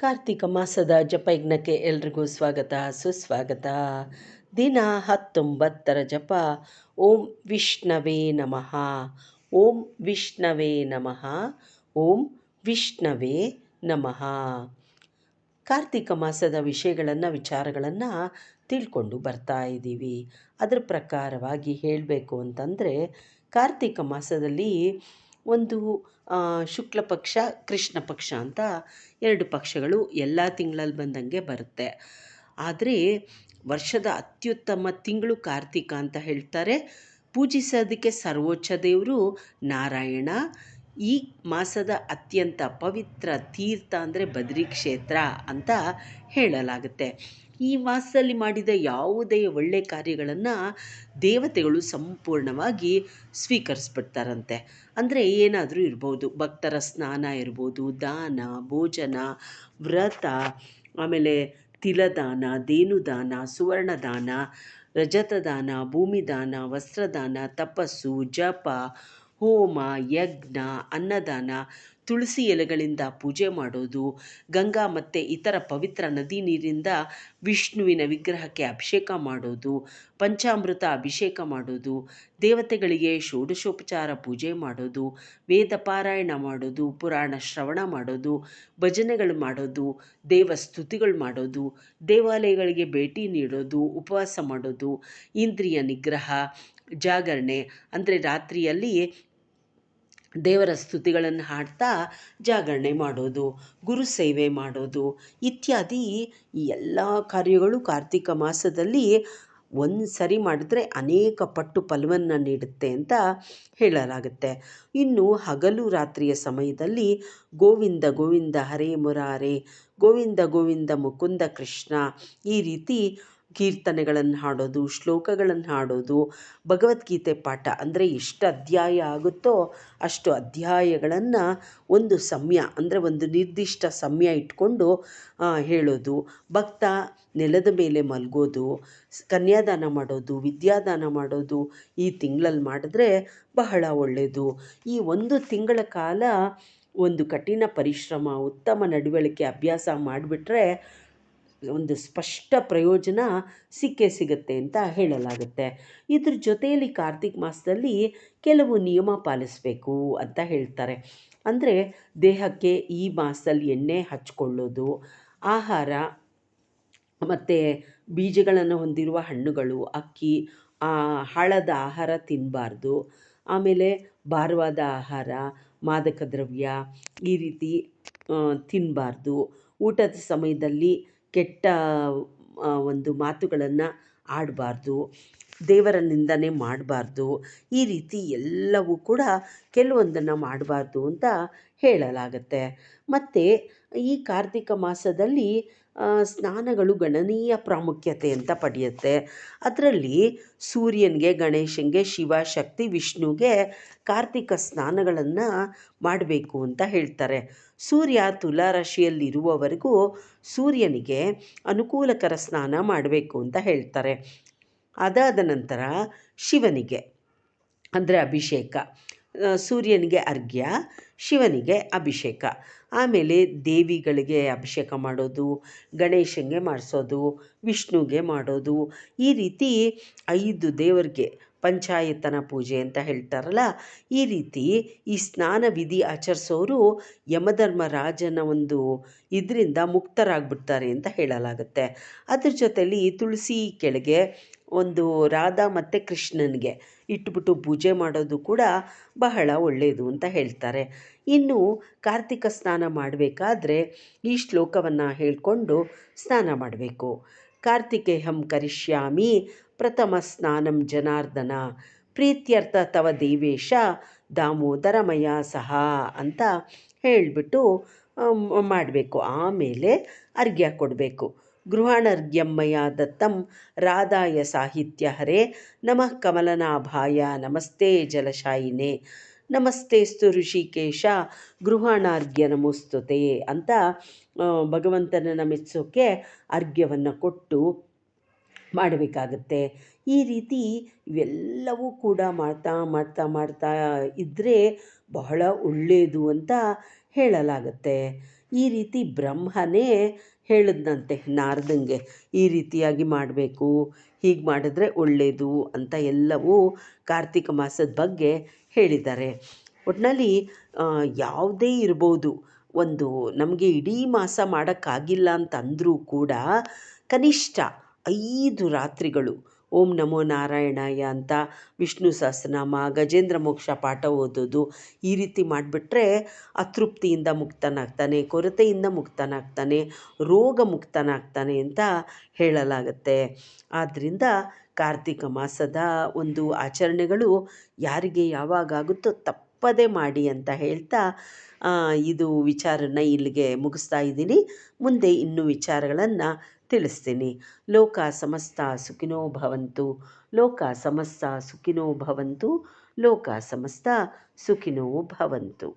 ಕಾರ್ತಿಕ ಮಾಸದ ಜಪಯಜ್ಞಕ್ಕೆ ಎಲ್ರಿಗೂ ಸ್ವಾಗತ, ಸುಸ್ವಾಗತ. ದಿನ ಹತ್ತೊಂಬತ್ತರ ಜಪ. ಓಂ ವಿಷ್ಣವೇ ನಮಃ. ಓಂ ವಿಷ್ಣವೇ ನಮಃ. ಓಂ ವಿಷ್ಣವೇ ನಮಃ. ಕಾರ್ತಿಕ ಮಾಸದ ವಿಷಯಗಳನ್ನು, ವಿಚಾರಗಳನ್ನು ತಿಳ್ಕೊಂಡು ಬರ್ತಾ ಇದ್ದೀವಿ. ಅದರ ಪ್ರಕಾರವಾಗಿ ಹೇಳಬೇಕು ಅಂತಂದರೆ, ಕಾರ್ತಿಕ ಮಾಸದಲ್ಲಿ ಒಂದು ಶುಕ್ಲ ಪಕ್ಷ, ಕೃಷ್ಣ ಪಕ್ಷ ಅಂತ ಎರಡು ಪಕ್ಷಗಳು ಎಲ್ಲ ತಿಂಗಳಲ್ಲಿ ಬಂದಂಗೆ ಬರುತ್ತೆ. ಆದರೆ ವರ್ಷದ ಅತ್ಯುತ್ತಮ ತಿಂಗಳು ಕಾರ್ತಿಕ ಅಂತ ಹೇಳ್ತಾರೆ. ಪೂಜಿಸೋದಕ್ಕೆ ಸರ್ವೋಚ್ಚ ದೇವರು ನಾರಾಯಣ ಈ ಮಾಸದ ಅತ್ಯಂತ ಪವಿತ್ರ ತೀರ್ಥ ಅಂದರೆ ಬದ್ರಿ ಕ್ಷೇತ್ರ ಅಂತ ಹೇಳಲಾಗುತ್ತೆ. ಈ ಮಾಸದಲ್ಲಿ ಮಾಡಿದ ಯಾವುದೇ ಒಳ್ಳೆಯ ಕಾರ್ಯಗಳನ್ನು ದೇವತೆಗಳು ಸಂಪೂರ್ಣವಾಗಿ ಸ್ವೀಕರಿಸ್ಬಿಡ್ತಾರಂತೆ. ಅಂದರೆ ಏನಾದರೂ ಇರ್ಬೋದು, ಭಕ್ತರ ಸ್ನಾನ ಇರ್ಬೋದು, ದಾನ, ಭೋಜನ, ವ್ರತ, ಆಮೇಲೆ ತಿಲದಾನ, ದೇನುದಾನ, ಸುವರ್ಣದಾನ, ರಜತದಾನ, ಭೂಮಿದಾನ, ವಸ್ತ್ರದಾನ, ತಪಸ್ಸು, ಜಪ ಹೋಮ, ಯಜ್ಞ, ಅನ್ನದಾನ, ತುಳಸಿ ಎಲೆಗಳಿಂದ ಪೂಜೆ ಮಾಡೋದು, ಗಂಗಾ ಮತ್ತು ಇತರ ಪವಿತ್ರ ನದಿ ನೀರಿಂದ ವಿಷ್ಣುವಿನ ವಿಗ್ರಹಕ್ಕೆ ಅಭಿಷೇಕ ಮಾಡೋದು, ಪಂಚಾಮೃತ ಅಭಿಷೇಕ ಮಾಡೋದು, ದೇವತೆಗಳಿಗೆ ಷೋಡಶೋಪಚಾರ ಪೂಜೆ ಮಾಡೋದು, ವೇದ ಪಾರಾಯಣ ಮಾಡೋದು, ಪುರಾಣ ಶ್ರವಣ ಮಾಡೋದು, ಭಜನೆಗಳು ಮಾಡೋದು ದೇವಸ್ತುತಿಗಳು ಮಾಡೋದು, ದೇವಾಲಯಗಳಿಗೆ ಭೇಟಿ ನೀಡೋದು, ಉಪವಾಸ ಮಾಡೋದು, ಇಂದ್ರಿಯ ನಿಗ್ರಹ, ಜಾಗರಣೆ, ಅಂದರೆ ರಾತ್ರಿಯಲ್ಲಿ ದೇವರ ಸ್ತುತಿಗಳನ್ನು ಹಾಡ್ತಾ ಜಾಗರಣೆ ಮಾಡೋದು, ಗುರು ಸೇವೆ ಮಾಡೋದು ಇತ್ಯಾದಿ ಈ ಎಲ್ಲ ಕಾರ್ಯಗಳು ಕಾರ್ತಿಕ ಮಾಸದಲ್ಲಿ ಒಂದು ಸರಿ ಮಾಡಿದ್ರೆ ಅನೇಕ ಪಟ್ಟು ಫಲವನ್ನು ನೀಡುತ್ತೆ ಅಂತ ಹೇಳಲಾಗುತ್ತೆ. ಇನ್ನು ಹಗಲು ರಾತ್ರಿಯ ಸಮಯದಲ್ಲಿ ಗೋವಿಂದ ಗೋವಿಂದ ಹರೇ ಮುರಾರೆ, ಗೋವಿಂದ ಗೋವಿಂದ ಮುಕುಂದ ಕೃಷ್ಣ ಈ ರೀತಿ ಕೀರ್ತನೆಗಳನ್ನು ಹಾಡೋದು, ಶ್ಲೋಕಗಳನ್ನು ಹಾಡೋದು, ಭಗವದ್ಗೀತೆ ಪಾಠ ಅಂದರೆ ಎಷ್ಟು ಅಧ್ಯಾಯ ಆಗುತ್ತೋ ಅಷ್ಟು ಅಧ್ಯಾಯಗಳನ್ನು ಒಂದು ಸಮಯ ಅಂದರೆ ಒಂದು ನಿರ್ದಿಷ್ಟ ಸಮಯ ಇಟ್ಕೊಂಡು ಹೇಳೋದು. ಭಕ್ತ ನೆಲದ ಮೇಲೆ ಮಲಗೋದು ಕನ್ಯಾದಾನ ಮಾಡೋದು, ವಿದ್ಯಾದಾನ ಮಾಡೋದು ಈ ತಿಂಗಳಲ್ಲಿ ಮಾಡಿದ್ರೆ ಬಹಳ ಒಳ್ಳೆಯದು ಈ ಒಂದು ತಿಂಗಳ ಕಾಲ ಒಂದು ಕಠಿಣ ಪರಿಶ್ರಮ, ಉತ್ತಮ ನಡವಳಿಕೆ, ಅಭ್ಯಾಸ ಮಾಡಿಬಿಟ್ರೆ ಒಂದು ಸ್ಪಷ್ಟ ಪ್ರಯೋಜನ ಸಿಕ್ಕೇ ಸಿಗುತ್ತೆ ಅಂತ ಹೇಳಲಾಗುತ್ತೆ. ಇದ್ರ ಜೊತೆಯಲ್ಲಿ ಕಾರ್ತಿಕ್ ಮಾಸದಲ್ಲಿ ಕೆಲವು ನಿಯಮ ಪಾಲಿಸಬೇಕು ಅಂತ ಹೇಳ್ತಾರೆ. ಅಂದರೆ ದೇಹಕ್ಕೆ ಈ ಮಾಸದಲ್ಲಿ ಎಣ್ಣೆ ಹಚ್ಕೊಳ್ಳೋದು, ಆಹಾರ, ಮತ್ತು ಬೀಜಗಳನ್ನು ಹೊಂದಿರುವ ಹಣ್ಣುಗಳು, ಅಕ್ಕಿ ಹಳದ ಆಹಾರ ತಿನ್ನಬಾರ್ದು ಆಮೇಲೆ ಭಾರವಾದ ಆಹಾರ, ಮಾದಕ ದ್ರವ್ಯ ಈ ರೀತಿ ತಿನ್ನಬಾರ್ದು ಊಟದ ಸಮಯದಲ್ಲಿ ಕೆಟ್ಟ ಒಂದು ಮಾತುಗಳನ್ನು ಆಡಬಾರ್ದು ದೇವರ ನಿಂದನೆ ಮಾಡಬಾರ್ದು ಈ ರೀತಿ ಎಲ್ಲವೂ ಕೂಡ ಕೆಲವೊಂದನ್ನು ಮಾಡಬಾರ್ದು ಅಂತ ಹೇಳಲಾಗತ್ತೆ. ಮತ್ತು ಈ ಕಾರ್ತಿಕ ಮಾಸದಲ್ಲಿ ಸ್ನಾನಗಳು ಗಣನೀಯ ಪ್ರಾಮುಖ್ಯತೆ ಅಂತ ಪಡೆಯುತ್ತೆ. ಅದರಲ್ಲಿ ಸೂರ್ಯನಿಗೆ, ಗಣೇಶನಿಗೆ, ಶಿವ, ಶಕ್ತಿ, ವಿಷ್ಣುಗೆ ಕಾರ್ತಿಕ ಸ್ನಾನಗಳನ್ನು ಮಾಡಬೇಕು ಅಂತ ಹೇಳ್ತಾರೆ. ಸೂರ್ಯ ತುಲಾ ರಾಶಿಯಲ್ಲಿರುವವರೆಗೂ ಸೂರ್ಯನಿಗೆ ಅನುಕೂಲಕರ ಸ್ನಾನ ಮಾಡಬೇಕು ಅಂತ ಹೇಳ್ತಾರೆ. ಅದಾದ ನಂತರ ಶಿವನಿಗೆ, ಅಂದರೆ ಅಭಿಷೇಕ. ಸೂರ್ಯನಿಗೆ ಅರ್ಘ್ಯ, ಶಿವನಿಗೆ ಅಭಿಷೇಕ. ಆಮೇಲೆ ದೇವಿಗಳಿಗೆ ಅಭಿಷೇಕ ಮಾಡೋದು, ಗಣೇಶನಿಗೆ ಮಾಡಿಸೋದು, ವಿಷ್ಣುಗೆ ಮಾಡೋದು. ಈ ರೀತಿ ಐದು ದೇವರಿಗೆ ಪಂಚಾಯತನ ಪೂಜೆ ಅಂತ ಹೇಳ್ತಾರಲ್ಲ, ಈ ರೀತಿ ಈ ಸ್ನಾನ ವಿಧಿ ಆಚರಿಸೋರು ಯಮಧರ್ಮರಾಜನ ಒಂದು ಇದರಿಂದ ಮುಕ್ತರಾಗ್ಬಿಡ್ತಾರೆ ಅಂತ ಹೇಳಲಾಗುತ್ತೆ. ಅದ್ರ ಜೊತೆಯಲ್ಲಿ ತುಳಸಿ ಕೆಳಗೆ ಒಂದು ರಾಧಾ ಮತ್ತು ಕೃಷ್ಣನಿಗೆ ಇಟ್ಬಿಟ್ಟು ಪೂಜೆ ಮಾಡೋದು ಕೂಡ ಬಹಳ ಒಳ್ಳೆಯದು ಅಂತ ಹೇಳ್ತಾರೆ. ಇನ್ನು ಕಾರ್ತಿಕ ಸ್ನಾನ ಮಾಡಬೇಕಾದ್ರೆ ಈ ಶ್ಲೋಕವನ್ನು ಹೇಳಿಕೊಂಡು ಸ್ನಾನ ಮಾಡಬೇಕು. ಕಾರ್ತಿಕೇಹಂ ಕರಿಷ್ಯಾಮಿ ಪ್ರಥಮ ಸ್ನಾನಂ ಜನಾರ್ದನ ಪ್ರೀತ್ಯರ್ಥ ತವ ದೇವೇಶ ದಾಮೋದರಮಯ ಸಹ ಅಂತ ಹೇಳಿಬಿಟ್ಟು ಮಾಡಬೇಕು. ಆಮೇಲೆ ಅರ್ಘ್ಯ ಕೊಡಬೇಕು. ಗೃಹಾಣರ್ಘ್ಯಮ್ಮಯ ದತ್ತಂ ರಾಧಾಯ ಸಾಹಿತ್ಯ ಹರೇ ನಮಃ ಕಮಲನಾಭಾಯ. ನಮಸ್ತೆ ಜಲಶಾಯಿನೇ. ನಮಸ್ತೆಸ್ತು ಋಷಿಕೇಶ ಗೃಹಾಣಾರ್ಘ್ಯ ನಮೋಸ್ತುತೆ ಅಂತ ಭಗವಂತನನ್ನು ಮೆಚ್ಚೋಕ್ಕೆ ಅರ್ಘ್ಯವನ್ನು ಕೊಟ್ಟು ಮಾಡಬೇಕಾಗತ್ತೆ. ಈ ರೀತಿ ಇವೆಲ್ಲವೂ ಕೂಡ ಮಾಡ್ತಾ ಮಾಡ್ತಾ ಮಾಡ್ತಾ ಇದ್ದರೆ ಬಹಳ ಒಳ್ಳೆಯದು ಅಂತ ಹೇಳಲಾಗುತ್ತೆ. ಈ ರೀತಿ ಬ್ರಹ್ಮನೇ ಹೇಳಿದ್ನಂತೆ, ನಾರದಂಗೆ, ಈ ರೀತಿಯಾಗಿ ಮಾಡಬೇಕು, ಹೀಗೆ ಮಾಡಿದ್ರೆ ಒಳ್ಳೆಯದು ಅಂತ ಎಲ್ಲವೂ ಕಾರ್ತಿಕ ಮಾಸದ ಬಗ್ಗೆ ಹೇಳಿದ್ದಾರೆ. ಒಟ್ಟಿನಲ್ಲಿ ಯಾವುದೇ ಇರ್ಬೋದು, ಒಂದು ನಮಗೆ ಇಡೀ ಮಾಸ ಮಾಡೋಕ್ಕಾಗಿಲ್ಲ ಅಂತಂದರೂ ಕೂಡ ಕನಿಷ್ಠ ಐದು ರಾತ್ರಿಗಳು ಓಂ ನಮೋ ನಾರಾಯಣಾಯ ಅಂತ ವಿಷ್ಣು ಸಹಸ್ರನಾಮ ಗಜೇಂದ್ರ ಮೋಕ್ಷ ಪಾಠ ಓದೋದು. ಈ ರೀತಿ ಮಾಡಿಬಿಟ್ರೆ ಅತೃಪ್ತಿಯಿಂದ ಮುಕ್ತನಾಗ್ತಾನೆ, ಕೊರತೆಯಿಂದ ಮುಕ್ತನಾಗ್ತಾನೆ, ರೋಗ ಮುಕ್ತನಾಗ್ತಾನೆ ಅಂತ ಹೇಳಲಾಗತ್ತೆ. ಆದ್ದರಿಂದ ಕಾರ್ತಿಕ ಮಾಸದ ಒಂದು ಆಚರಣೆಗಳು ಯಾರಿಗೆ ಯಾವಾಗಾಗುತ್ತೋ ತಪ್ಪದೇ ಮಾಡಿ ಅಂತ ಹೇಳ್ತಾ ಇದು ವಿಚಾರನ ಇಲ್ಲಿಗೆ ಮುಗಿಸ್ತಾ ಇದ್ದೀನಿ. ಮುಂದೆ ಇನ್ನೂ ವಿಚಾರಗಳನ್ನು ತಿಳಿಸ್ತೀನಿ. ಲೋಕ ಸಮಸ್ತ ಸುಖಿನೋ ಭವಂತು ಲೋಕ ಸಮಸ್ತ ಸುಖಿನೋ ಭವಂತು ಲೋಕ ಸಮಸ್ತ ಸುಖಿನೋ ಭವಂತು.